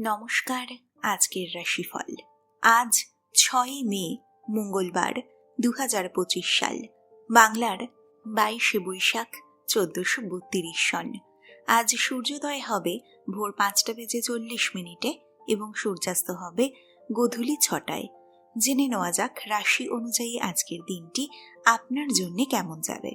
নমস্কার, আজকের রাশিফল। আজ ছয়ই মে, মঙ্গলবার দু হাজার পঁচিশ সাল, বাংলার বাইশে বৈশাখ চোদ্দশো বত্রিশ সন। আজ সূর্যোদয় হবে ভোর পাঁচটা বেজে চল্লিশ মিনিটে এবং সূর্যাস্ত হবে গোধূলি ছটায়। জেনে নেওয়া যাক রাশি অনুযায়ী আজকের দিনটি আপনার জন্য কেমন যাবে।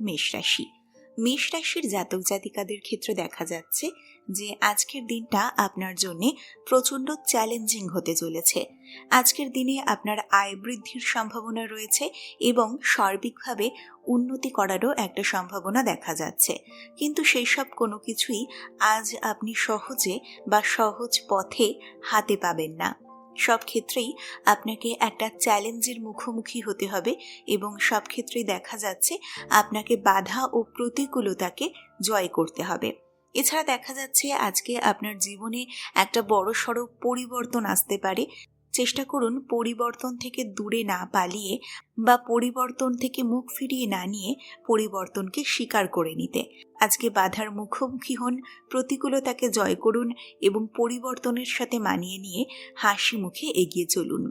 মেষ রাশি। মেষ রাশির জাতক জাতিকাদের ক্ষেত্রে দেখা যাচ্ছে যে আজকের দিনটা আপনার জন্য প্রচণ্ড চ্যালেঞ্জিং হতে চলেছে। আজকের দিনে আপনার আয় বৃদ্ধির সম্ভাবনা রয়েছে এবং সার্বিকভাবে উন্নতি করারও একটা সম্ভাবনা দেখা যাচ্ছে। কিন্তু সেই সব কোনো কিছুই আজ আপনি সহজে বা সহজ পথে হাতে পাবেন না। সব ক্ষেত্রেই আপনাকে একটা চ্যালেঞ্জের মুখোমুখি হতে হবে এবং সব ক্ষেত্রেই দেখা যাচ্ছে আপনাকে বাধা ও প্রতিকূলতাকে জয় করতে হবে। এছাড়া দেখা যাচ্ছে আজকে আপনার জীবনে একটা বড় সড়ো পরিবর্তন আসতে পারে। চেষ্টা করুন পরিবর্তন থেকে দূরে না পালিয়ে বা পরিবর্তন থেকে মুখ ফিরিয়ে না নিয়ে পরিবর্তনকে স্বীকার করে নিতে। আজকে বাধার মুখোমুখি হন, প্রতিকূলতাকে জয় করুন এবং পরিবর্তনের সাথে মানিয়ে নিয়ে হাসি মুখে এগিয়ে চলুন।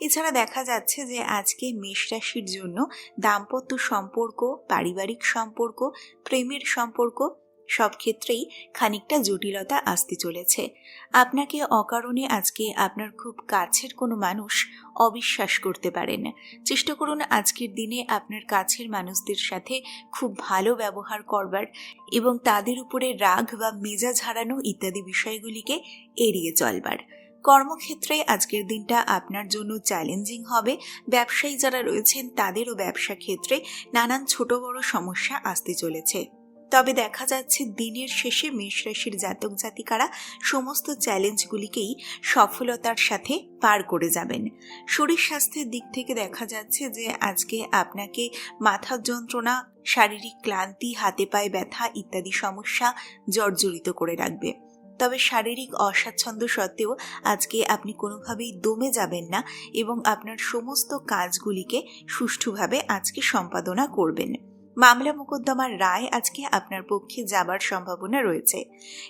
এছাড়া দেখা যাচ্ছে যে আজকে মেষ রাশির জন্য দাম্পত্য সম্পর্ক, পারিবারিক সম্পর্ক, প্রেমের সম্পর্ক সব ক্ষেত্রেই খানিকটা জটিলতা আসতে চলেছে। আপনাকে অকারণে আজকে আপনার খুব কাছের কোনো মানুষ অবিশ্বাস করতে পারেন। চেষ্টা করুন আজকের দিনে আপনার কাছের মানুষদের সাথে খুব ভালো ব্যবহার করবার এবং তাদের উপরে রাগ বা মেজাজ হারানো ইত্যাদি বিষয়গুলিকে এড়িয়ে চলবার। কর্মক্ষেত্রে আজকের দিনটা আপনার জন্য চ্যালেঞ্জিং হবে। ব্যবসায়ী যারা রয়েছেন, তাদেরও ব্যবসা ক্ষেত্রে নানান ছোট বড় সমস্যা আসতে চলেছে। তবে দেখা যাচ্ছে দিনের শেষে মেষ রাশির জাতক জাতিকারা সমস্ত চ্যালেঞ্জগুলিকেই সফলতার সাথে পার করে যাবেন। শরীর স্বাস্থ্যের দিক থেকে দেখা যাচ্ছে যে আজকে আপনাকে মাথার যন্ত্রণা, শারীরিক ক্লান্তি, হাতে পায়ে ব্যথা ইত্যাদি সমস্যা জর্জরিত করে রাখবে। তবে শারীরিক অস্বাচ্ছন্দ্য সত্ত্বেও আজকে আপনি কোনোভাবেই দমে যাবেন না এবং আপনার সমস্ত কাজগুলিকে সুষ্ঠুভাবে আজকে সম্পাদনা করবেন। মামলা মোকদ্দমার রায় আজকে আপনার পক্ষে যাবার সম্ভাবনা রয়েছে।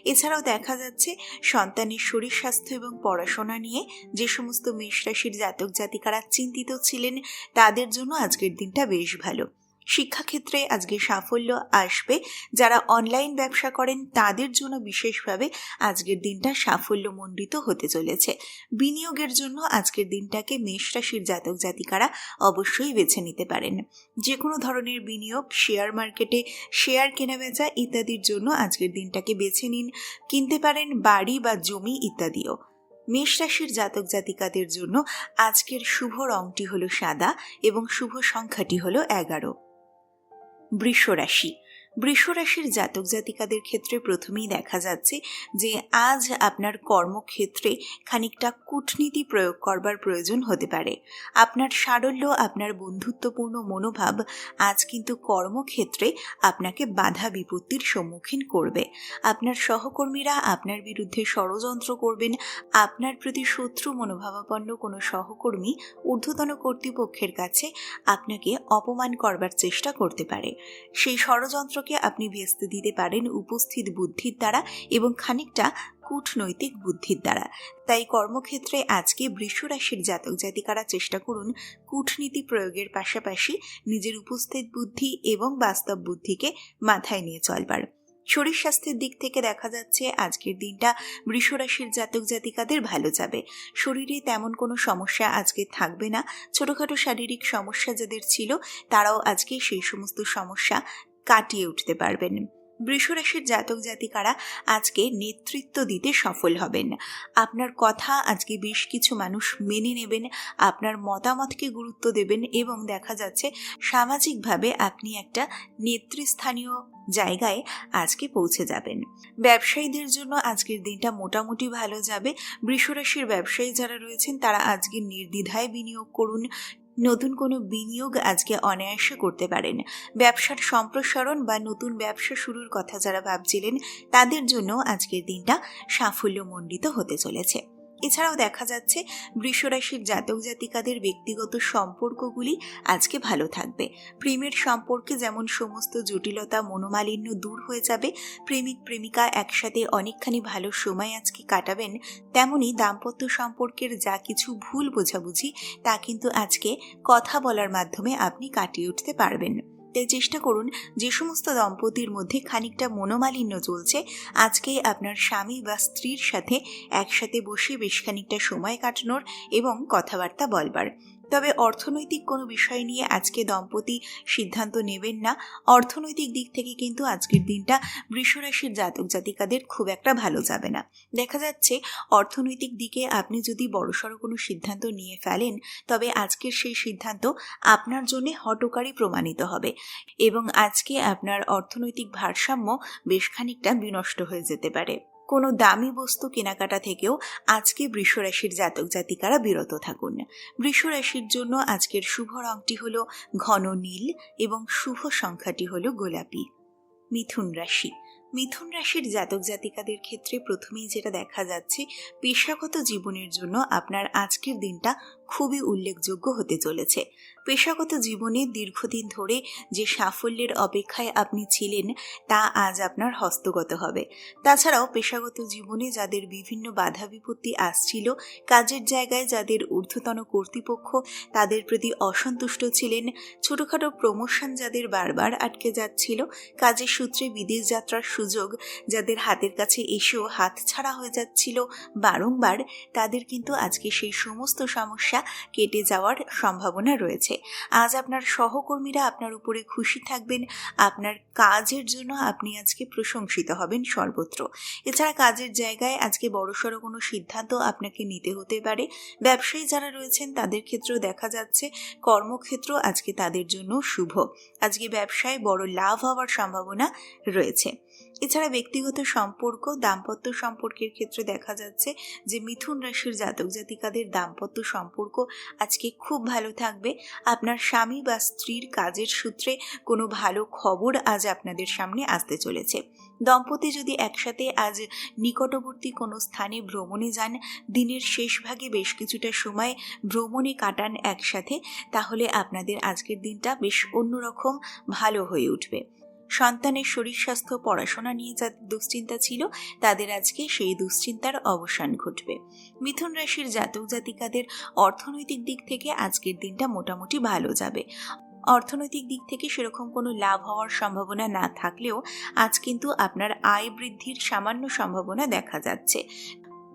এছাড়াও দেখা যাচ্ছে, সন্তানের শরীর স্বাস্থ্য এবং পড়াশোনা নিয়ে যে সমস্ত মেষ রাশির জাতক জাতিকারা চিন্তিত ছিলেন, তাদের জন্য আজকের দিনটা বেশ ভালো। শিক্ষাক্ষেত্রে আজকে সাফল্য আসবে। যারা অনলাইন ব্যবসা করেন, তাদের জন্য বিশেষভাবে আজকের দিনটা সাফল্যমণ্ডিত হতে চলেছে। বিনিয়োগের জন্য আজকের দিনটাকে মেষ রাশির জাতক জাতিকারা অবশ্যই বেছে নিতে পারেন। যে কোনো ধরনের বিনিয়োগ শেয়ার মার্কেটে শেয়ার কেনাবেচা ইত্যাদির জন্য আজকের দিনটাকে বেছে নিন। কিনতে পারেন বাড়ি বা জমি ইত্যাদিও। মেষ রাশির জাতক জাতিকাদের জন্য আজকের শুভ রংটি হলো সাদা এবং শুভ সংখ্যাটি হলো এগারো। বৃষ রাশি বৃষ রাশির জাতক জাতিকাদের ক্ষেত্রে প্রথমেই দেখা যাচ্ছে যে আজ আপনার কর্মক্ষেত্রে খানিকটা কূটনীতি প্রয়োগ করবার প্রয়োজন হতে পারে। আপনার সারল্য, আপনার বন্ধুত্বপূর্ণ মনোভাব আজ কিন্তু কর্মক্ষেত্রে আপনাকে বাধা বিপত্তির সম্মুখীন করবে। আপনার সহকর্মীরা আপনার বিরুদ্ধে ষড়যন্ত্র করবেন, আপনার প্রতি শত্রু মনোভাবাপন্ন কোনো সহকর্মী ঊর্ধ্বতন কর্তৃপক্ষের কাছে আপনাকে অপমান করবার চেষ্টা করতে পারে। সেই ষড়যন্ত্রকে আপনি ভেস্তে দিতে পারেন উপস্থিত বুদ্ধির দ্বারা এবং খানিকটা কূটনৈতিক বুদ্ধির দ্বারা। তাই কর্মক্ষেত্রে আজকে বৃষরাশির জাতক জাতিকারা চেষ্টা করুন কূটনীতি প্রয়োগের পাশাপাশি নিজের উপস্থিত বুদ্ধি এবং বাস্তব বুদ্ধিকে মাথায় নিয়ে চলবার। শরীর স্বাস্থ্যের দিক থেকে দেখা যাচ্ছে আজকের দিনটা বৃষরাশির জাতক জাতিকাদের ভালো যাবে। শরীরে তেমন কোনো সমস্যা আজকে থাকবে না। ছোটোখাটো শারীরিক সমস্যা যাদের ছিল, তারাও আজকে সেই সমস্ত সমস্যা কাটিয়ে উঠতে পারবেন। বৃষরাশির জাতক জাতিকারা আজকে নেতৃত্ব দিতে সফল হবেন। আপনার কথা আজকে বেশ কিছু মানুষ মেনে নেবেন, আপনার মতামতকে গুরুত্ব দেবেন এবং দেখা যাচ্ছে সামাজিকভাবে আপনি একটা নেতৃস্থানীয় জায়গায় আজকে পৌঁছে যাবেন। ব্যবসায়ীদের জন্য আজকের দিনটা মোটামুটি ভালো যাবে। বৃষরাশির ব্যবসায়ী যারা রয়েছেন তারা আজকে নির্দ্বিধায় বিনিয়োগ করুন। নতুন কোনো বিনিয়োগ আজকে অনায়াসে করতে পারেন। ব্যবসার সম্প্রসারণ বা নতুন ব্যবসা শুরুর কথা যারা ভাবছিলেন, তাদের জন্য আজকের দিনটা সাফল্যমণ্ডিত হতে চলেছে। এছাড়াও দেখা যাচ্ছে বৃষরাশির জাতক জাতিকাদের ব্যক্তিগত সম্পর্কগুলি আজকে ভালো থাকবে। প্রেমের সম্পর্কে যেমন সমস্ত জটিলতা মনোমালিন্য দূর হয়ে যাবে, প্রেমিক প্রেমিকা একসাথে অনেকখানি ভালো সময় আজকে কাটাবেন, তেমনি দাম্পত্য সম্পর্কের যা কিছু ভুল বোঝাবুঝি তা কিন্তু আজকে কথা বলার মাধ্যমে আপনি কাটিয়ে উঠতে পারবেন। তাই চেষ্টা করুন, যে সমস্ত দম্পতির মধ্যে খানিকটা মনোমালিন্য চলছে, আজকে আপনার স্বামী বা স্ত্রীর সাথে একসাথে বসে বেশ খানিকটা সময় কাটানোর এবং কথাবার্তা বলবার। তবে অর্থনৈতিক কোনো বিষয় নিয়ে আজকে দম্পতি সিদ্ধান্ত নেবেন না। অর্থনৈতিক দিক থেকে কিন্তু আজকের দিনটা বৃষরাশির জাতক জাতিকাদের খুব একটা ভালো যাবে না। দেখা যাচ্ছে অর্থনৈতিক দিকে আপনি যদি বড়সড় কোনো সিদ্ধান্ত নিয়ে ফেলেন, তবে আজকের সেই সিদ্ধান্ত আপনার জন্য হটকারী প্রমাণিত হবে এবং আজকে আপনার অর্থনৈতিক ভারসাম্য বেশ খানিকটা বিনষ্ট হয়ে যেতে পারে। কোনো দামি বস্তু কেনাকাটা থেকেও আজকে বৃষরাশির জাতক জাতিকারা বিরত থাকুন। বৃষরাশির জন্য আজকের শুভ রংটি হল ঘন নীল এবং শুভ সংখ্যাটি হল গোলাপি। মিথুন রাশি। মিথুন রাশির জাতক জাতিকাদের ক্ষেত্রে প্রথমেই যেটা দেখা যাচ্ছে, পেশাগত জীবনের জন্য আপনার আজকের দিনটা খুবই উল্লেখযোগ্য হতে চলেছে। পেশাগত জীবনে দীর্ঘদিন ধরে যে সাফল্যের অপেক্ষায় আপনি ছিলেন, তা আজ আপনার হস্তগত হবে। তাছাড়াও পেশাগত জীবনে যাদের বিভিন্ন বাধা বিপত্তি আসছিল, কাজের জায়গায় যাদের ঊর্ধ্বতন কর্তৃপক্ষ তাদের প্রতি অসন্তুষ্ট ছিলেন, ছোটোখাটো প্রমোশন যাদের বারবার আটকে যাচ্ছিল, কাজের সূত্রে বিদেশ যাত্রার সুযোগ যাদের হাতের কাছে এসেও হাত ছাড়া হয়ে যাচ্ছিল বারংবার, তাদের কিন্তু আজকে সেই সমস্ত সমস্যা কেটে যাওয়ার সম্ভাবনা রয়েছে। আজ আপনার সহকর্মীরা আপনার উপরে খুশি থাকবেন। আপনার কাজের জন্য আপনি আজকে প্রশংসিত হবেন সর্বত্র। এছাড়া কাজের জায়গায় আজকে বড়সড় কোনো সিদ্ধান্ত আপনাকে নিতে হতে পারে। ব্যবসায়ী যারা রয়েছেন, তাদের ক্ষেত্রেও দেখা যাচ্ছে কর্মক্ষেত্র আজকে তাদের জন্য শুভ। আজকে ব্যবসায় বড় লাভ হওয়ার সম্ভাবনা রয়েছে। এছাড়া ব্যক্তিগত সম্পর্ক, দাম্পত্য সম্পর্কের ক্ষেত্রে দেখা যাচ্ছে যে মিথুন রাশির জাতক জাতিকাদের দাম্পত্য সম্পর্ক আজকে খুব ভালো থাকবে। আপনার স্বামী বা স্ত্রীর কাজের সূত্রে কোনো ভালো খবর আজ আপনাদের সামনে আসতে চলেছে। দম্পতি যদি একসাথে আজ নিকটবর্তী কোনো স্থানে ভ্রমণে যান, দিনের শেষ ভাগে বেশ কিছুটা সময় ভ্রমণে কাটান একসাথে, তাহলে আপনাদের আজকের দিনটা বেশ অন্যরকম ভালো হয়ে উঠবে। সন্তানের শরীর স্বাস্থ্য, পড়াশোনা নিয়ে যাদের দুশ্চিন্তা ছিল, তাদের আজকে সেই দুশ্চিন্তার অবসান ঘটবে। মিথুন রাশির জাতক জাতিকাদের অর্থনৈতিক দিক থেকে আজকের দিনটা মোটামুটি ভালো যাবে। অর্থনৈতিক দিক থেকে সেরকম কোনো লাভ হওয়ার সম্ভাবনা না থাকলেও আজ কিন্তু আপনার আয় বৃদ্ধির সামান্য সম্ভাবনা দেখা যাচ্ছে।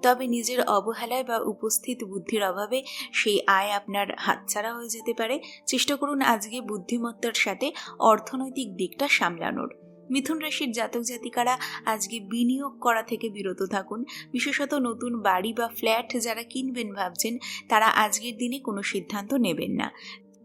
তবে নিজের অবহেলায় বা উপস্থিত বুদ্ধির অভাবে সেই আয় আপনার হাতছাড়া হয়ে যেতে পারে। চেষ্টা করুন আজকে বুদ্ধিমত্তার সাথে অর্থনৈতিক দিকটা সামলানোর। মিথুন রাশির জাতক জাতিকারা আজকে বিনিয়োগ করা থেকে বিরত থাকুন। বিশেষত নতুন বাড়ি বা ফ্ল্যাট যারা কিনবেন ভাবছেন, তারা আজকের দিনে কোনো সিদ্ধান্ত নেবেন না।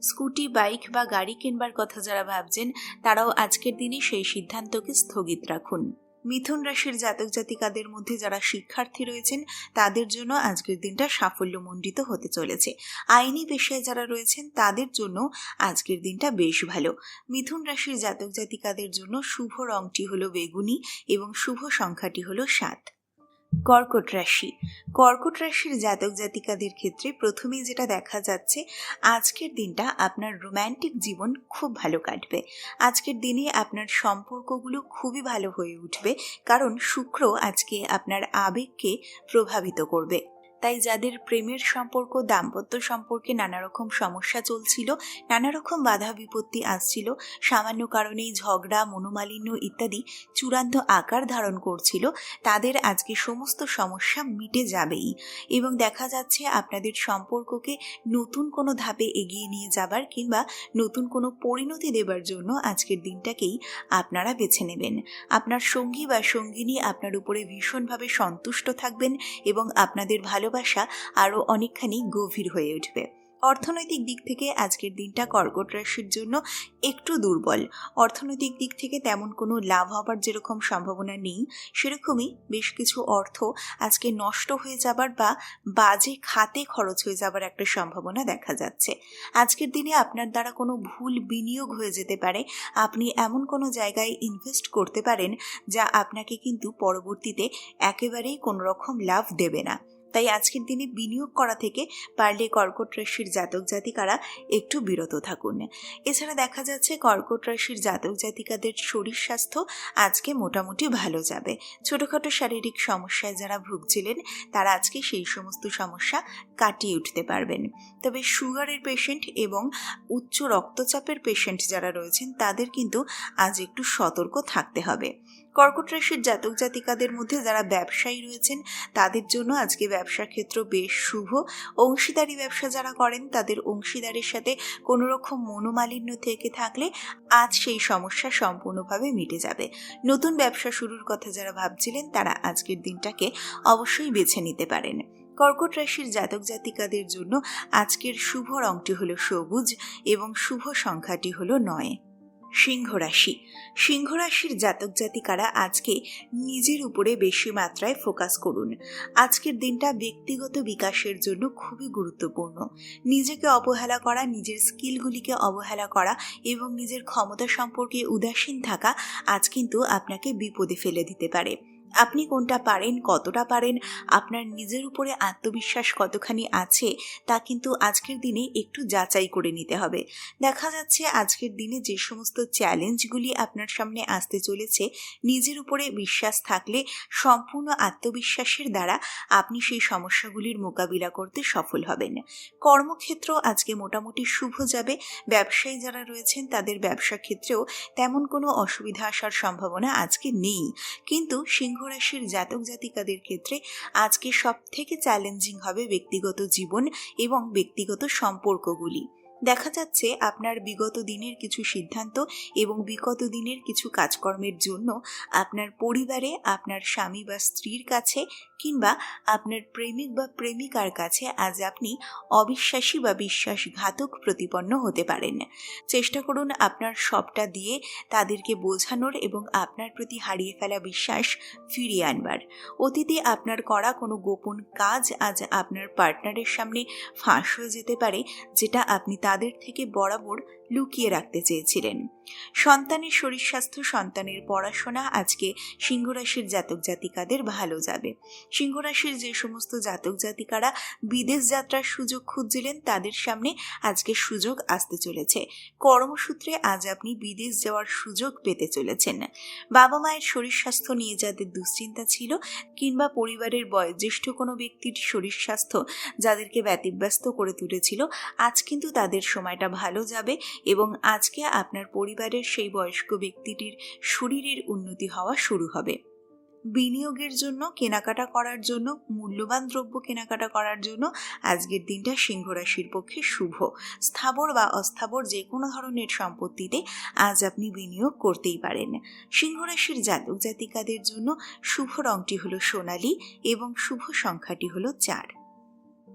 স্কুটি, বাইক বা গাড়ি কিনবার কথা যারা ভাবছেন, তারাও আজকের দিনে সেই সিদ্ধান্তকে স্থগিত রাখুন। মিথুন রাশির জাতক জাতিকাদের মধ্যে যারা শিক্ষার্থী রয়েছেন, তাদের জন্য আজকের দিনটা সাফল্যমণ্ডিত হতে চলেছে। আইনি পেশায় যারা রয়েছেন, তাদের জন্য আজকের দিনটা বেশ ভালো। মিথুন রাশির জাতক জাতিকাদের জন্য শুভ রংটি হলো বেগুনি এবং শুভ সংখ্যাটি হলো সাত। কর্কট রাশি। কর্কট রাশির জাতক জাতিকাদের ক্ষেত্রে প্রথমে যেটা দেখা যাচ্ছে, আজকের দিনটা আপনার রোম্যান্টিক জীবন খুব ভালো কাটবে। আজকের দিনে আপনার সম্পর্কগুলো খুবই ভালো হয়ে উঠবে, কারণ শুক্র আজকে আপনার আবেগকে প্রভাবিত করবে। তাই যাদের প্রেমের সম্পর্ক, দাম্পত্য সম্পর্কে নানা রকম সমস্যা চলছিল নানা রকম বাধা বিপত্তি আসছিল, সামান্য কারণেই ঝগড়া, মনোমালিন্য ইত্যাদি চূড়ান্ত আকার ধারণ করছিল, তাদের আজকে সমস্ত সমস্যা মিটে যাবেই। এবং দেখা যাচ্ছে আপনাদের সম্পর্ককে নতুন কোনো ধাপে এগিয়ে নিয়ে যাবার কিংবা নতুন কোনো পরিণতি দেবার জন্য আজকের দিনটাকেই আপনারা বেছে নেবেন। আপনার সঙ্গী বা সঙ্গিনী আপনার উপরে ভীষণভাবে সন্তুষ্ট থাকবেন এবং আপনাদের ভালো ভালোবাসা আরও অনেকখানি গভীর হয়ে উঠবে। অর্থনৈতিক দিক থেকে আজকের দিনটা কর্কট রাশির জন্য একটু দুর্বল। অর্থনৈতিক দিক থেকে তেমন কোনো লাভ হবার যেরকম সম্ভাবনা নেই, সেরকমই বেশ কিছু অর্থ আজকে নষ্ট হয়ে যাবার বা বাজে খাতে খরচ হয়ে যাবার একটা সম্ভাবনা দেখা যাচ্ছে। আজকের দিনে আপনার দ্বারা কোনো ভুল বিনিয়োগ হয়ে যেতে পারে। আপনি এমন কোনো জায়গায় ইনভেস্ট করতে পারেন যা আপনাকে কিন্তু পরবর্তীতে একেবারেই কোনো রকম লাভ দেবে না। তাই আজকের দিনে বিনিয়োগ করা থেকে পারলে কর্কট রাশির জাতক জাতিকারা একটু বিরত থাকুন। এছাড়া দেখা যাচ্ছে কর্কট রাশির জাতক জাতিকাদের শরীর স্বাস্থ্য আজকে মোটামুটি ভালো যাবে। ছোটোখাটো শারীরিক সমস্যায় যারা ভুগছিলেন, তারা আজকে সেই সমস্ত সমস্যা কাটিয়ে উঠতে পারবেন। তবে সুগারের পেশেন্ট এবং উচ্চ রক্তচাপের পেশেন্ট যারা রয়েছেন, তাদের কিন্তু আজ একটু সতর্ক থাকতে হবে। কর্কট রাশির জাতক জাতিকাদের মধ্যে যারা ব্যবসায়ী রয়েছেন, তাদের জন্য আজকে ব্যবসার ক্ষেত্র বেশ শুভ। অংশীদারি ব্যবসা যারা করেন, তাদের অংশীদারের সাথে কোনো রকম মনোমালিন্য থেকে থাকলে আজ সেই সমস্যা সম্পূর্ণভাবে মিটে যাবে। নতুন ব্যবসা শুরুর কথা যারা ভাবছিলেন, তারা আজকের দিনটাকে অবশ্যই বেছে নিতে পারেন। কর্কট রাশির জাতক জাতিকাদের জন্য আজকের শুভ রংটি হলো সবুজ এবং শুভ সংখ্যাটি হলো নয়। সিংহ রাশি সিংহ রাশির জাতক জাতিকারা আজকে নিজের উপরে বেশি মাত্রায় ফোকাস করুন। আজকের দিনটা ব্যক্তিগত বিকাশের জন্য খুবই গুরুত্বপূর্ণ। নিজেকে অবহেলা করা, নিজের স্কিলগুলিকে অবহেলা করা এবং নিজের ক্ষমতা সম্পর্কে উদাসীন থাকা আজ কিন্তু আপনাকে বিপদে ফেলে দিতে পারে। আপনি কোনটা পারেন, কতটা পারেন, আপনার নিজের উপরে আত্মবিশ্বাস কতখানি আছে, তা কিন্তু আজকের দিনে একটু যাচাই করে নিতে হবে। দেখা যাচ্ছে আজকের দিনে যে সমস্ত চ্যালেঞ্জগুলি আপনার সামনে আসতে চলেছে, নিজের উপরে বিশ্বাস থাকলে সম্পূর্ণ আত্মবিশ্বাসের দ্বারা আপনি সেই সমস্যাগুলির মোকাবিলা করতে সফল হবেন। কর্মক্ষেত্র আজকে মোটামুটি শুভ যাবে, ব্যবসায়ী যারা রয়েছেন তাদের ব্যবসা ক্ষেত্রেও তেমন কোনো অসুবিধা আসার সম্ভাবনা আজকে নেই। কিন্তু সিংহ রাশির জাতক জাতিকাদের ক্ষেত্রে আজকে সব থেকে চ্যালেঞ্জিং হবে ব্যক্তিগত জীবন এবং ব্যক্তিগত সম্পর্কগুলি। দেখা যাচ্ছে আপনার বিগত দিনের কিছু সিদ্ধান্ত এবং বিগত দিনের কিছু কাজকর্মের জন্য আপনার পরিবারে আপনার স্বামী বা স্ত্রীর কাছে কিংবা আপনার প্রেমিক বা প্রেমিকার কাছে আজ আপনি অবিশ্বাসী বা বিশ্বাসঘাতক প্রতিপন্ন হতে পারেন। চেষ্টা করুন আপনার সবটা দিয়ে তাদেরকে বোঝানোর এবং আপনার প্রতি হারিয়ে ফেলা বিশ্বাস ফিরিয়ে আনবার। অতীতে আপনার করা কোনো গোপন কাজ আজ আপনার পার্টনারের সামনে ফাঁস হয়ে যেতে পারে, যেটা আপনি তাদের থেকে বরাবর লুকিয়ে রাখতে চেয়েছিলেন। সন্তানের শরীর স্বাস্থ্য, সন্তানের পড়াশোনা, আজকে সিংহরাশির জাতক জাতিকাদের ভালো যাবে। সিংহরাশির যে সমস্ত জাতক জাতিকারা বিদেশ যাত্রার সুযোগ খুঁজছিলেন, তাদের সামনে আজকে সুযোগ আসতে চলেছে। কর্মসূত্রে আজ আপনি বিদেশ যাওয়ার সুযোগ পেতে চলেছেন। বাবা মায়ের শরীর স্বাস্থ্য নিয়ে যাদের দুশ্চিন্তা ছিল কিংবা পরিবারের বয়োজ্যেষ্ঠ কোনো ব্যক্তির শরীর স্বাস্থ্য যাদেরকে ব্যতিব্যস্ত করে তুলেছিল, আজ কিন্তু তাদের সময়টা ভালো যাবে এবং আজকে আপনার পরিবারের সেই বয়স্ক ব্যক্তিটির শরীরের উন্নতি হওয়া শুরু হবে। বিনিয়োগের জন্য, কেনাকাটা করার জন্য, মূল্যবান দ্রব্য কেনাকাটা করার জন্য আজকের দিনটা সিংহ রাশির পক্ষে শুভ। স্থাবর বা অস্থাবর যে কোনো ধরনের সম্পত্তিতে আজ আপনি বিনিয়োগ করতেই পারেন। সিংহ রাশির জাতক জাতিকাদের জন্য শুভ রংটি হলো সোনালী এবং শুভ সংখ্যাটি হলো চার।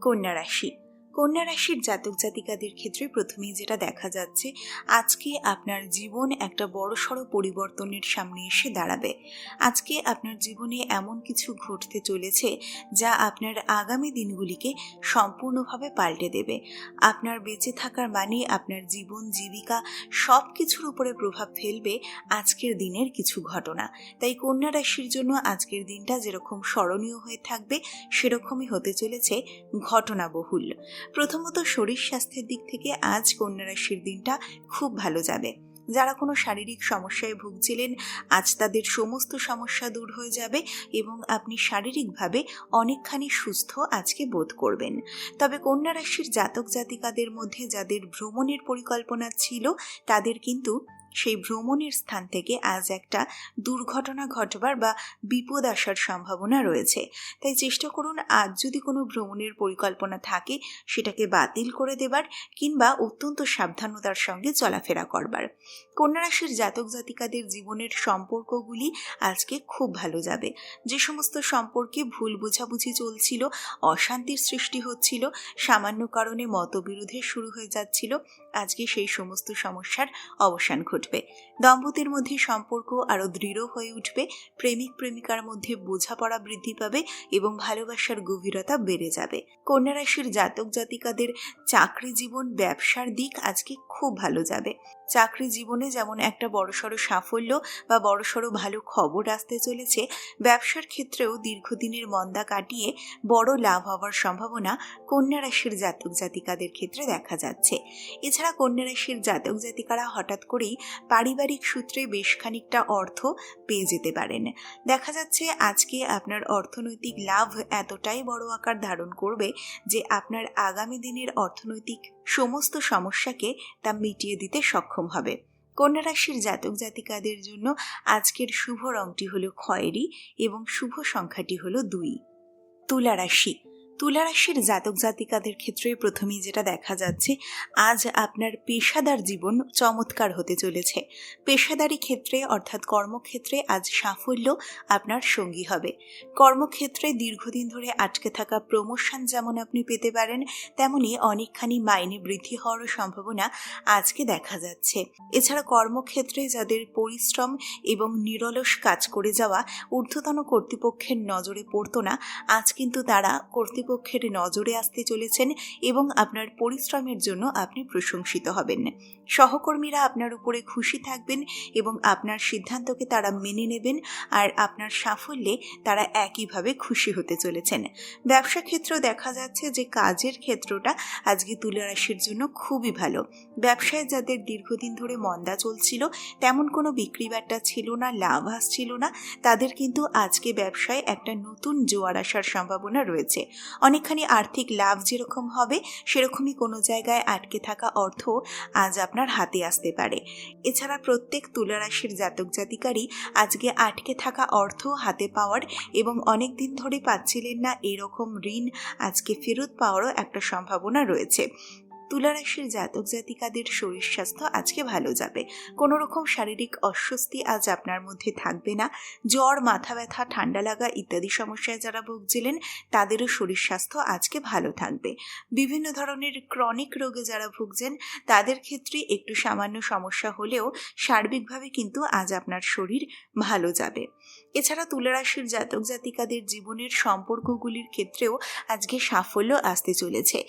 কন্যা রাশি। কন্যা রাশির জাতক জাতিকাদের ক্ষেত্রে প্রথমেই যেটা দেখা যাচ্ছে, আজকে আপনার জীবন একটা বড়সড় পরিবর্তনের সামনে এসে দাঁড়াবে। আজকে আপনার জীবনে এমন কিছু ঘটতে চলেছে, যা আপনার আগামী দিনগুলিকে সম্পূর্ণভাবে পাল্টে দেবে। আপনার বেঁচে থাকার মানে আপনার জীবন, জীবিকা সব কিছুর উপরে প্রভাব ফেলবে আজকের দিনের কিছু ঘটনা। তাই কন্যা রাশির জন্য আজকের দিনটা যেরকম স্মরণীয় হয়ে থাকবে, সেরকমই হতে চলেছে ঘটনাবহুল। প্রথমত শরীর স্বাস্থ্যের দিক থেকে আজ কন্যা রাশির দিনটা খুব ভালো যাবে। যারা কোনো শারীরিক সমস্যায় ভুগছিলেন, আজ তাদের সমস্ত সমস্যা দূর হয়ে যাবে এবং আপনি শারীরিকভাবে অনেকখানি সুস্থ আজকে বোধ করবেন। তবে কন্যা রাশির জাতক জাতিকাদের মধ্যে যাদের ভ্রমণের পরিকল্পনা ছিল, তাদের কিন্তু সেই ভ্রমণের স্থান থেকে আজ একটা দুর্ঘটনা ঘটবার বা বিপদ আসার সম্ভাবনা রয়েছে। তাই চেষ্টা করুন আজ যদি কোনো ভ্রমণের পরিকল্পনা থাকে, সেটাকে বাতিল করে দেবার কিংবা অত্যন্ত সাবধানতার সঙ্গে চলাফেরা করবার। কন্যারাশির জাতক জাতিকাদের জীবনের সম্পর্কগুলি আজকে খুব ভালো যাবে। যে সমস্ত সম্পর্কে ভুল বোঝাবুঝি চলছিল, অশান্তির সৃষ্টি হচ্ছিল, সামান্য কারণে মতবিরোধে শুরু হয়ে যাচ্ছিল আজকে সেই সমস্ত সমস্যার অবসান ঘটবে। দম্পতির মধ্যে সম্পর্ক আরও দৃঢ় হয়ে উঠবে, প্রেমিক প্রেমিকার মধ্যে বোঝাপড়া বৃদ্ধি পাবে এবং ভালোবাসার গভীরতা বেড়ে যাবে। কন্যা রাশির জাতক জাতিকাদের চাকরি জীবন, ব্যবসার দিক আজকে খুব ভালো যাবে। চাকরি জীবনে যেমন একটা বড়সড় সাফল্য বা বড়সড় ভালো খবর আসতে চলেছে, ব্যবসার ক্ষেত্রেও দীর্ঘদিনের মন্দা কাটিয়ে বড় লাভ হওয়ার সম্ভাবনা কন্যা রাশির জাতক জাতিকাদের ক্ষেত্রে দেখা যাচ্ছে। এছাড়া কন্যা রাশির জাতক জাতিকারা হঠাৎ করেই পারিবারিক সূত্রে বেশ খানিকটা অর্থ পেয়ে যেতে পারেন। দেখা যাচ্ছে আজকে আপনার অর্থনৈতিক লাভ এতটাই বড় আকার ধারণ করবে যে আপনার আগামী দিনের অর্থনৈতিক সমস্ত সমস্যাকে তা মিটিয়ে দিতে সক্ষম হবে। কন্যা রাশির জাতক জাতিকাদের জন্য আজকের শুভ রংটি হলো খয়েরি এবং শুভ সংখ্যাটি হলো দুই। তুলা রাশি। তুলা রাশির জাতক জাতিকাদের ক্ষেত্রে প্রথমেই যেটা দেখা যাচ্ছে, আজ আপনার পেশাদার জীবন চমৎকার হতে চলেছে। পেশাদারি ক্ষেত্রে অর্থাৎ কর্মক্ষেত্রে আজ সাফল্য আপনার সঙ্গী হবে। কর্মক্ষেত্রে দীর্ঘদিন ধরে আটকে থাকা প্রমোশন যেমন আপনি পেতে পারেন, তেমনি অনেকখানি মাইনে বৃদ্ধি হওয়ার সম্ভাবনা আজকে দেখা যাচ্ছে। এছাড়া কর্মক্ষেত্রে যাদের পরিশ্রম এবং নিরলস কাজ করে যাওয়া, ঊর্ধ্বতন কর্তৃপক্ষের নজরে পড়তো না, আজ কিন্তু তারা কর্তৃপক্ষের নজরে আসতে চলেছেন এবং আপনার পরিশ্রমের জন্য আপনি প্রশংসিত হবেন। সহকর্মীরা আপনার উপরে খুশি থাকবেন এবং আপনার সিদ্ধান্তকে তারা মেনে নেবেন আর আপনার সাফল্যে তারা একইভাবে খুশি হতে চলেছেন। ব্যবসা ক্ষেত্রেও দেখা যাচ্ছে যে কাজের ক্ষেত্রটা আজকে তুলা রাশির জন্য খুবই ভালো। ব্যবসায় যাদের দীর্ঘদিন ধরে মন্দা চলছিল, তেমন কোনো বিক্রি বাট্টা ছিল না, লাভ আসছিল না, তাদের কিন্তু আজকে ব্যবসায় একটা নতুন জোয়ার আসার সম্ভাবনা রয়েছে। অনেকখানি আর্থিক লাভ যেরকম হবে, সেরকমই কোনো জায়গায় আটকে থাকা অর্থ আজ আপনার হাতে আসতে পারে। এছাড়া প্রত্যেক তুলারাশির জাতক জাতিকারই আজকে আটকে থাকা অর্থ হাতে পাওয়ার এবং অনেক দিন ধরে পাচ্ছিলেন না এরকম ঋণ আজকে ফেরত পাওয়ারও একটা সম্ভাবনা রয়েছে। তুলারাশির জাতক জাতিকাদের শরীর স্বাস্থ্য আজকে ভালো যাবে। কোনো রকম শারীরিক অস্বস্তি আজ আপনার মধ্যে থাকবে না। জ্বর, মাথা ব্যথা, ঠান্ডা লাগা ইত্যাদি সমস্যায় যারা ভুগছিলেন, তাদেরও শরীর স্বাস্থ্য আজকে ভালো থাকবে। বিভিন্ন ধরনের ক্রনিক রোগে যারা ভুগছেন, তাদের ক্ষেত্রে একটু সামান্য সমস্যা হলেও সার্বিকভাবে কিন্তু আজ আপনার শরীর ভালো যাবে। এছাড়া তুলারাশির জাতক জাতিকাদের জীবনের সম্পর্কগুলির ক্ষেত্রেও আজকে সাফল্য আসতে চলেছে।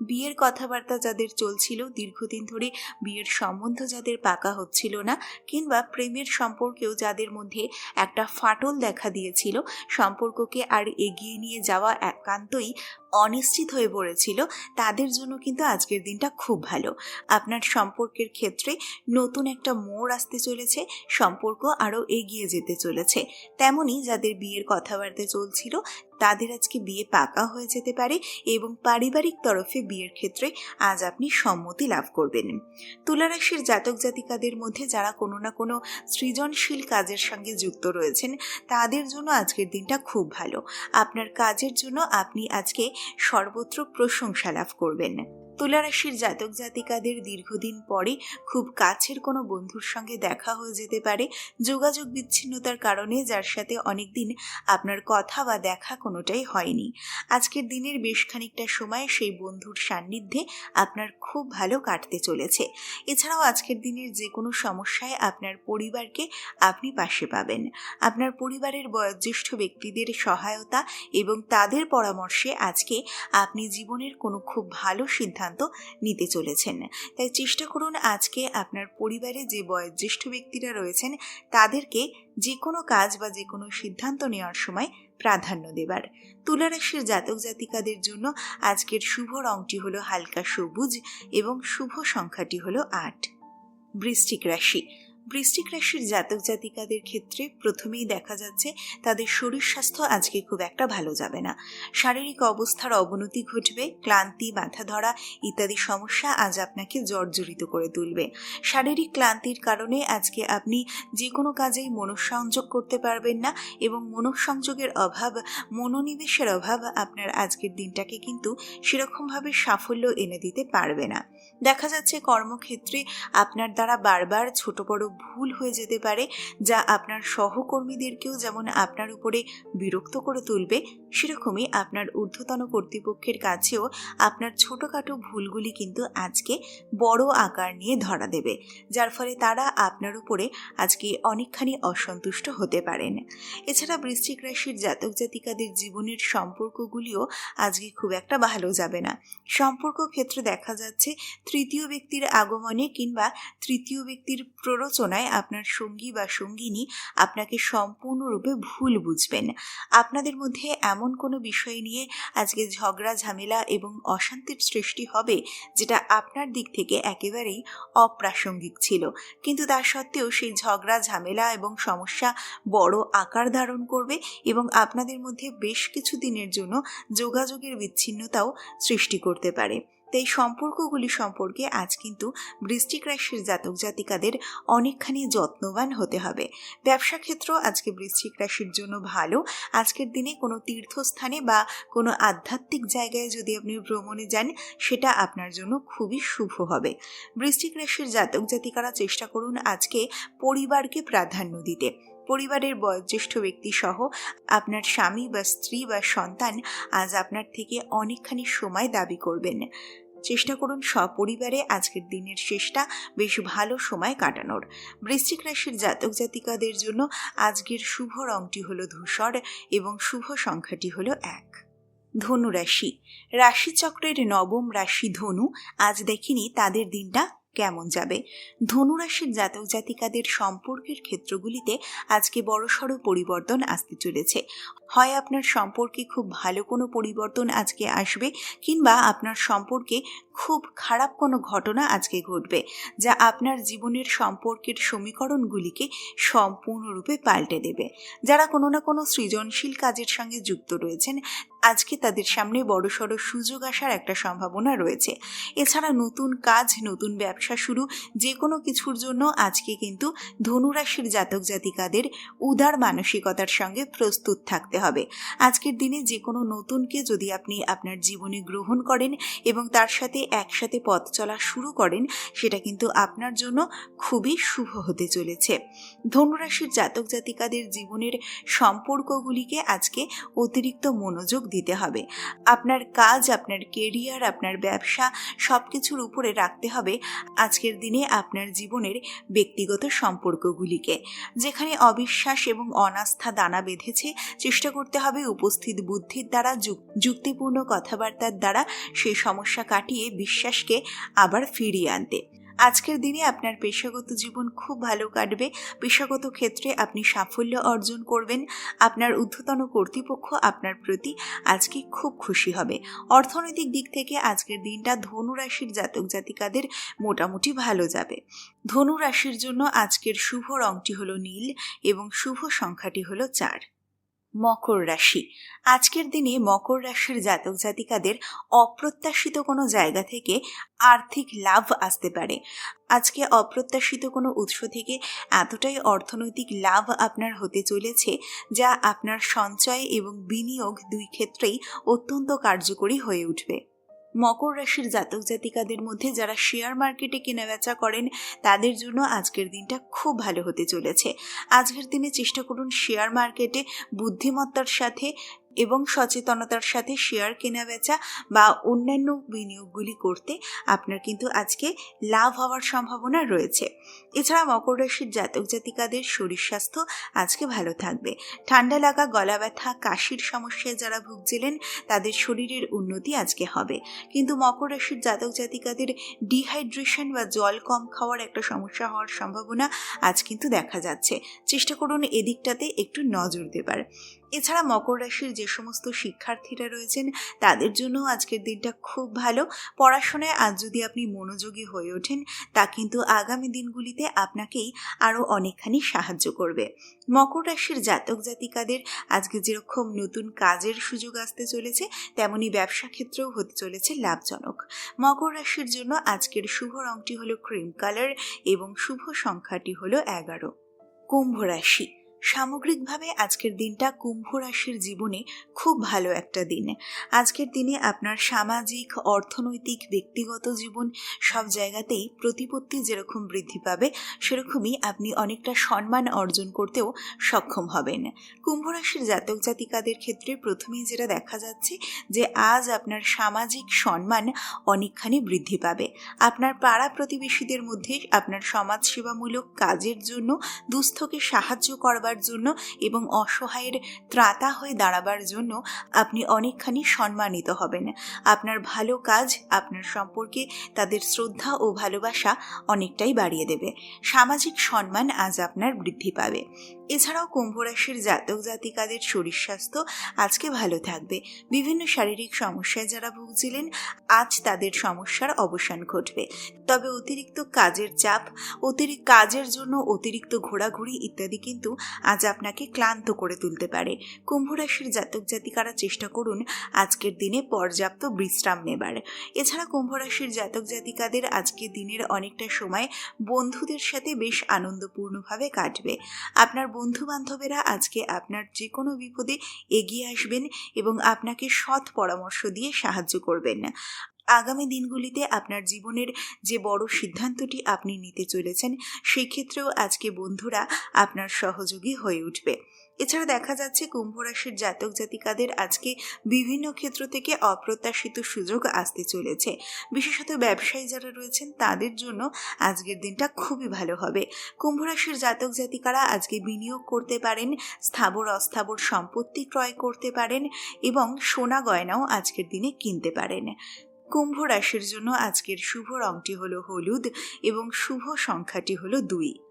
বিয়ের কথাবার্তা যাদের চলছিল, দীর্ঘদিন ধরে বিয়ের সম্বন্ধ যাদের পাকা হচ্ছিল না, কিংবা প্রেমের সম্পর্কেও যাদের মধ্যে একটা ফাটল দেখা দিয়েছিল, সম্পর্ককে আর এগিয়ে নিয়ে যাওয়া একান্তই অনিশ্চিত হয়ে পড়েছিল, তাদের জন্য কিন্তু আজকের দিনটা খুব ভালো। আপনার সম্পর্কের ক্ষেত্রে নতুন একটা মোড় আসতে চলেছে, সম্পর্ক আরও এগিয়ে যেতে চলেছে। তেমনি যাদের বিয়ের কথাবার্তা চলছিল তাদের আজকে বিয়ে পাকা হয়ে যেতে পারে এবং পারিবারিক তরফে বিয়ের ক্ষেত্রে আজ আপনি সম্মতি লাভ করবেন। তুলারাশির জাতক জাতিকাদের মধ্যে যারা কোনো না কোনো সৃজনশীল কাজের সঙ্গে যুক্ত রয়েছেন, তাদের জন্য আজকের দিনটা খুব ভালো। আপনার কাজের জন্য আপনি আজকে সর্বত্র প্রশংসা লাভ করবেন। তুলারাশির জাতক জাতিকাদের দীর্ঘদিন পরে খুব কাছের কোনো বন্ধুর সঙ্গে দেখা হয়ে যেতে পারে। যোগাযোগ বিচ্ছিন্নতার কারণে যার সাথে অনেকদিন আপনার কথা বা দেখা কোনোটাই হয়নি। আজকের দিনের বেশ খানিকটা সময় সেই বন্ধুর সান্নিধ্যে আপনার খুব ভালো কাটতে চলেছে। এছাড়াও আজকের দিনের যে কোনো সমস্যায় আপনার পরিবারকে আপনি পাশে পাবেন। আপনার পরিবারের বয়োজ্যেষ্ঠ ব্যক্তিদের সহায়তা এবং তাদের পরামর্শে আজকে আপনি জীবনের কোনো খুব ভালো সিদ্ধান্ত নিতে চলেছেন। তাই চেষ্টা করুন আজকে আপনার পরিবারে যে বয়োজ্যেষ্ঠ ব্যক্তিরা রয়েছেন, তাদেরকে যে কোনো কাজ বা যে কোনো সিদ্ধান্ত নেওয়ার সময় প্রাধান্য দেবার। তুলারাশির জাতক জাতিকাদের জন্য আজকের শুভ রংটি হলো হালকা সবুজ এবং শুভ সংখ্যাটি হলো আট। বৃশ্চিক রাশি বৃশ্চিক রাশির জাতক জাতিকাদের ক্ষেত্রে প্রথমেই দেখা যাচ্ছে, তাদের শরীর স্বাস্থ্য আজকে খুব একটা ভালো যাবে না। শারীরিক অবস্থার অবনতি ঘটবে, ক্লান্তি মাথা ধরা ইত্যাদি সমস্যা আজ আপনাকে জর্জরিত করে তুলবে। শারীরিক ক্লান্তির কারণে আজকে আপনি যে কোনো কাজেই মনঃসংযোগ করতে পারবেন না এবং মনঃসংযোগের অভাব, মনোনিবেশের অভাব আপনার আজকের দিনটাকে কিন্তু সেরকমভাবে সাফল্য এনে দিতে পারবে না। দেখা যাচ্ছে কর্মক্ষেত্রে আপনার দ্বারা বারবার ছোট বড় ভুল হয়ে যেতে পারে যা আপনার সহকর্মীদেরকেও যেমন আপনার উপরে বিরক্ত করে তুলবে সেরকমই আপনার ঊর্ধ্বতন কর্তৃপক্ষের কাছেও আপনার ছোটোখাটো ভুলগুলি কিন্তু আজকে বড় আকার নিয়ে ধরা দেবে, যার ফলে তারা আপনার উপরে আজকে অনেকখানি অসন্তুষ্ট হতে পারেন। এছাড়া বৃশ্চিক রাশির জাতক জাতিকাদের জীবনের সম্পর্কগুলিও আজকে খুব একটা ভালো যাবে না। সম্পর্ক ক্ষেত্রে দেখা যাচ্ছে তৃতীয় ব্যক্তির আগমনে কিংবা তৃতীয় ব্যক্তির প্ররোচনায় আপনার সঙ্গী বা সঙ্গিনী আপনাকে সম্পূর্ণরূপে ভুল বুঝবেন। আপনাদের মধ্যে এমন কোনো বিষয় নিয়ে আজকে ঝগড়া, ঝামেলা এবং অশান্তির সৃষ্টি হবে যেটা আপনার দিক থেকে একেবারেই অপ্রাসঙ্গিক ছিল। কিন্তু তা সত্ত্বেও সেই ঝগড়া, ঝামেলা এবং সমস্যা বড় আকার ধারণ করবে এবং আপনাদের মধ্যে বেশ কিছু দিনের জন্য যোগাযোগের বিচ্ছিন্নতাও সৃষ্টি করতে পারে। তাই সম্পর্কগুলি সম্পর্কে আজ কিন্তু বৃষ্টিক রাশির জাতক জাতিকাদের অনেকখানি যত্নবান হতে হবে। ব্যবসা ক্ষেত্র আজকে বৃশ্চিক রাশির জন্য ভালো। আজকের দিনে কোনো তীর্থস্থানে বা কোনো আধ্যাত্মিক জায়গায় যদি আপনি ভ্রমণে যান, সেটা আপনার জন্য খুবই শুভ হবে। বৃশ্চিক রাশির জাতক জাতিকারা চেষ্টা করুন আজকে পরিবারকে প্রাধান্য দিতে। পরিবারের বয়োজ্যেষ্ঠ ব্যক্তি সহ আপনার স্বামী বা স্ত্রী বা সন্তান আজ আপনার থেকে অনেকখানি সময় দাবি করবেন। চেষ্টা করুন সপরিবারে আজকের দিনের শেষটা বেশ ভালো সময় কাটানোর। বৃশ্চিক রাশির জাতক জাতিকাদের জন্য আজকের শুভ রংটি হলো ধূসর এবং শুভ সংখ্যাটি হলো এক। ধনু রাশি। রাশিচক্রের নবম রাশি ধনু আজ দেখিনি, তাদের দিনটা কেমন যাবে? ধনুরাশির জাতক জাতিকাদের সম্পর্কের ক্ষেত্রগুলিতে আজকে বড়সড় পরিবর্তন আসতে চলেছে। হয় আপনার সম্পর্কে খুব ভালো কোনো পরিবর্তন আজকে আসবে কিংবা আপনার সম্পর্কে খুব খারাপ কোনো ঘটনা আজকে ঘটবে, যা আপনার জীবনের সম্পর্কের সমীকরণগুলিকে সম্পূর্ণরূপে পাল্টে দেবে। যারা কোনো না কোনো সৃজনশীল কাজের সঙ্গে যুক্ত রয়েছেন, আজকে তাদের সামনে বড়সড় সুযোগ আসার একটা সম্ভাবনা রয়েছে। এছাড়া নতুন কাজ, নতুন ব্যবসা শুরু, যে কোনো কিছুর জন্য আজকে কিন্তু ধনুরাশির জাতক জাতিকাদের উদার মানসিকতার সঙ্গে প্রস্তুত থাকতে হবে। আজকের দিনে যে কোনো নতুনকে যদি আপনি আপনার জীবনে গ্রহণ করেন এবং তার সাথে একসাথে পথ চলা শুরু করেন, সেটা কিন্তু আপনার জন্য খুবই শুভ হতে চলেছে। ধনুরাশির জাতক জাতিকাদের জীবনের সম্পর্কগুলিকে আজকে অতিরিক্ত মনোযোগ দিতে হবে। আপনার কাজ, আপনার কেরিয়ার আপনার ব্যবসা সব কিছুর উপরে রাখতে হবে আজকের দিনে আপনার জীবনের ব্যক্তিগত সম্পর্কগুলিকে। যেখানে অবিশ্বাস এবং অনাস্থা দানা বেঁধেছে, চেষ্টা করতে হবে উপস্থিত বুদ্ধির দ্বারা যুক্তিপূর্ণ কথাবার্তার দ্বারা সেই সমস্যা কাটিয়ে বিশ্বাসকে আবার ফিরিয়ে আনতে। আজকের দিনে আপনার পেশাগত জীবন খুব ভালো কাটবে। পেশাগত ক্ষেত্রে আপনি সাফল্য অর্জন করবেন। আপনার ঊর্ধ্বতন কর্তৃপক্ষ আপনার প্রতি আজকে খুব খুশি হবে। অর্থনৈতিক দিক থেকে আজকের দিনটা ধনু রাশির জাতক জাতিকাদের মোটামুটি ভালো যাবে। ধনু রাশির জন্য আজকের শুভ রংটি হলো নীল এবং শুভ সংখ্যাটি হলো চার। মকর রাশি। আজকের দিনে মকর রাশির জাতক জাতিকাদের অপ্রত্যাশিত কোনো জায়গা থেকে আর্থিক লাভ আসতে পারে। আজকে অপ্রত্যাশিত কোনো উৎস থেকে এতটাই অর্থনৈতিক লাভ আপনার হতে চলেছে, যা আপনার সঞ্চয় এবং বিনিয়োগ দুই ক্ষেত্রেই অত্যন্ত কার্যকরী হয়ে উঠবে। মকর রাশির জাতক জাতিকাদের মধ্যে যারা শেয়ার মার্কেটে কেনাবেচা করেন, তাদের জন্য আজকের দিনটা খুব ভালো হতে চলেছে। আজকের দিনে চেষ্টা করুন শেয়ার মার্কেটে বুদ্ধিমত্তার সাথে এবং সচেতনতার সাথে শেয়ার কেনা বেচা বা অন্যান্য বিনিয়োগগুলি করতে আপনার কিন্তু আজকে লাভ হওয়ার সম্ভাবনা রয়েছে। এছাড়া মকর রাশির জাতক জাতিকাদের শরীর স্বাস্থ্য আজকে ভালো থাকবে। ঠান্ডা লাগা, গলা ব্যথা, কাশির সমস্যায় যারা ভুগছিলেন, তাদের শরীরের উন্নতি আজকে হবে। কিন্তু মকর রাশির জাতক জাতিকাদের ডিহাইড্রেশন বা জল কম খাওয়ার একটা সমস্যা হওয়ার সম্ভাবনা আজ কিন্তু দেখা যাচ্ছে। চেষ্টা করুন এদিকটাতে একটু নজর দেবার। এছাড়া মকর রাশির যে সমস্ত শিক্ষার্থীরা রয়েছেন, তাদের জন্য আজকের দিনটা খুব ভালো। পড়াশোনায় আজ যদি আপনি মনোযোগী হয়ে ওঠেন, তা কিন্তু আগামী দিনগুলিতে আপনাকেই আরও অনেকখানি সাহায্য করবে। মকর রাশির জাতক জাতিকাদের আজকে যেরকম নতুন কাজের সুযোগ আসতে চলেছে, তেমনি ব্যবসা ক্ষেত্রেও হতে চলেছে লাভজনক। মকর রাশির জন্য আজকের শুভ রংটি হলো ক্রিম কালার এবং শুভ সংখ্যাটি হলো এগারো। কুম্ভ রাশি। সামগ্রিকভাবে আজকের দিনটা কুম্ভ রাশির জীবনে খুব ভালো একটা দিন। আজকের দিনে আপনার সামাজিক, অর্থনৈতিক, ব্যক্তিগত জীবন সব জায়গাতেই প্রতিপত্তি যেরকম বৃদ্ধি পাবে, সেরকমই আপনি অনেকটা সম্মান অর্জন করতেও সক্ষম হবেন। কুম্ভ রাশির জাতক জাতিকাদের ক্ষেত্রে প্রথমেই যেটা দেখা যাচ্ছে যে আজ আপনার সামাজিক সম্মান অনেকখানি বৃদ্ধি পাবে। আপনার পাড়া প্রতিবেশীদের মধ্যে আপনার সমাজসেবামূলক কাজের জন্য দুস্থকে সাহায্য করবার জন্য এবং অসহায়ের ত্রাতা হয়ে দাঁড়াবার জন্য আপনি অনেকখানি সম্মানিত হবেন। আপনার ভালো কাজ, আপনার সম্পর্কে তাদের শ্রদ্ধা ও ভালোবাসা অনেকটাই বাড়িয়ে দেবে। সামাজিক সম্মান আজ আপনার বৃদ্ধি পাবে। এছাড়াও কুম্ভ রাশির জাতক জাতিকাদের শরীর স্বাস্থ্য আজকে ভালো থাকবে। বিভিন্ন শারীরিক সমস্যায় যারা ভুগছিলেন, আজ তাদের সমস্যার অবসান ঘটবে। তবে অতিরিক্ত কাজের চাপ, অতিরিক্ত কাজের জন্য অতিরিক্ত ঘোরাঘুরি ইত্যাদি কিন্তু আজ আপনাকে ক্লান্ত করে তুলতে পারে। কুম্ভ রাশির জাতক জাতিকারা চেষ্টা করুন আজকের দিনে পর্যাপ্ত বিশ্রাম নেবার। এছাড়া কুম্ভ রাশির জাতক জাতিকাদের আজকের দিনের অনেকটা সময় বন্ধুদের সাথে বেশ আনন্দপূর্ণভাবে কাটবে। আপনার বন্ধু বান্ধবেরা আজকে আপনার যে কোনো বিপদে এগিয়ে আসবেন এবং আপনাকে সৎ পরামর্শ দিয়ে সাহায্য করবেন। আগামী দিনগুলিতে আপনার জীবনের যে বড় সিদ্ধান্তটি আপনি নিতে চলেছেন সেক্ষেত্রেও আজকে বন্ধুরা আপনার সহযোগী হয়ে উঠবে। এছাড়া দেখা যাচ্ছে কুম্ভ রাশির জাতক জাতিকাদের আজকে বিভিন্ন ক্ষেত্র থেকে অপ্রত্যাশিত সুযোগ আসতে চলেছে। বিশেষত ব্যবসায়ী যারা রয়েছেন, তাদের জন্য আজকের দিনটা খুবই ভালো হবে। কুম্ভ রাশির জাতক জাতিকারা আজকে বিনিয়োগ করতে পারেন, স্থাবর অস্থাবর সম্পত্তি ক্রয় করতে পারেন এবং সোনা গয়নাও আজকের দিনে কিনতে পারেন। কুম্ভ রাশির জন্য আজকের শুভ রংটি হলো হলুদ এবং শুভ সংখ্যাটি হলো দুই।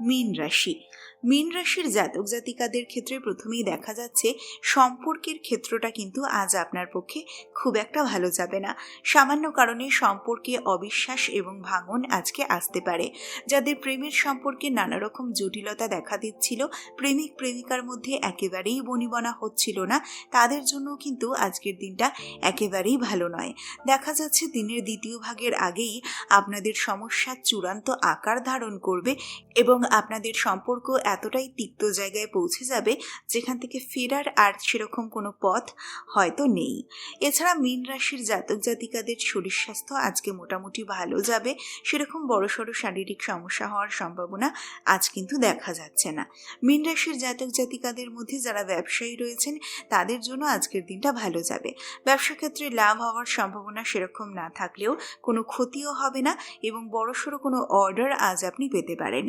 মীন রাশি। মীন রাশির জাতক জাতিকাদের ক্ষেত্রে প্রথমেই দেখা যাচ্ছে সম্পর্কের ক্ষেত্রটা কিন্তু আজ আপনার পক্ষে খুব একটা ভালো যাবে না। সামান্য কারণে সম্পর্কে অবিশ্বাস এবং ভাঙন আজকে আসতে পারে। যাদের প্রেমের সম্পর্কে নানা রকম জটিলতা দেখা দিচ্ছিল, প্রেমিক প্রেমিকার মধ্যে একেবারেই বনিবনা হচ্ছিল না, তাদের জন্য কিন্তু আজকের দিনটা একেবারেই ভালো নয়। দেখা যাচ্ছে দিনের দ্বিতীয় ভাগের আগেই আপনাদের সমস্যার চূড়ান্ত আকার ধারণ করবে এবং আপনাদের সম্পর্ক এতটাই তিক্ত জায়গায় পৌঁছে যাবে যেখান থেকে ফেরার আর সেরকম কোনো পথ হয়তো নেই। এছাড়া মীন রাশির জাতক জাতিকাদের শরীর স্বাস্থ্য আজকে মোটামুটি ভালো যাবে। সেরকম বড়সড় শারীরিক সমস্যা হওয়ার সম্ভাবনা আজ কিন্তু দেখা যাচ্ছে না। মীন রাশির জাতক জাতিকাদের মধ্যে যারা ব্যবসায়ী রয়েছেন, তাদের জন্য আজকের দিনটা ভালো যাবে। ব্যবসা ক্ষেত্রে লাভ হওয়ার সম্ভাবনা সেরকম না থাকলেও কোনো ক্ষতিও হবে না এবং বড়সড় কোনো অর্ডার আজ আপনি পেতে পারেন।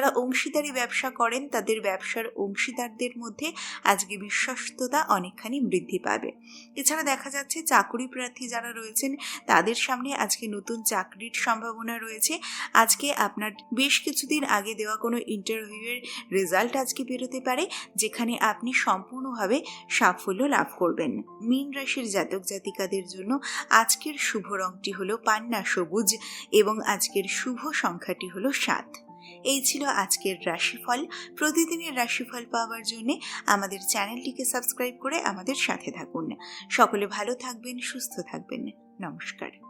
যারা অংশীদারি ব্যবসা করেন, তাদের ব্যবসার অংশীদারদের মধ্যে আজকে বিশ্বস্ততা অনেকখানি বৃদ্ধি পাবে। এছাড়া দেখা যাচ্ছে চাকুরি প্রার্থী যারা রয়েছেন, তাদের সামনে আজকে নতুন চাকরির সম্ভাবনা রয়েছে। আজকে আপনার বেশ কিছুদিন আগে দেওয়া কোনো ইন্টারভিউয়ের রেজাল্ট আজকে বেরোতে পারে, যেখানে আপনি সম্পূর্ণভাবে সাফল্য লাভ করবেন। মীন রাশির জাতক জাতিকাদের জন্য আজকের শুভ রংটি হলো পান্না সবুজ এবং আজকের শুভ সংখ্যাটি হলো সাত। এই ছিল আজকের রাশিফল। প্রতিদিনের রাশিফল পাওয়ার জন্য আমাদের চ্যানেলটিকে সাবস্ক্রাইব করে আমাদের সাথে থাকুন। সকলে ভালো থাকবেন, সুস্থ থাকবেন। নমস্কার।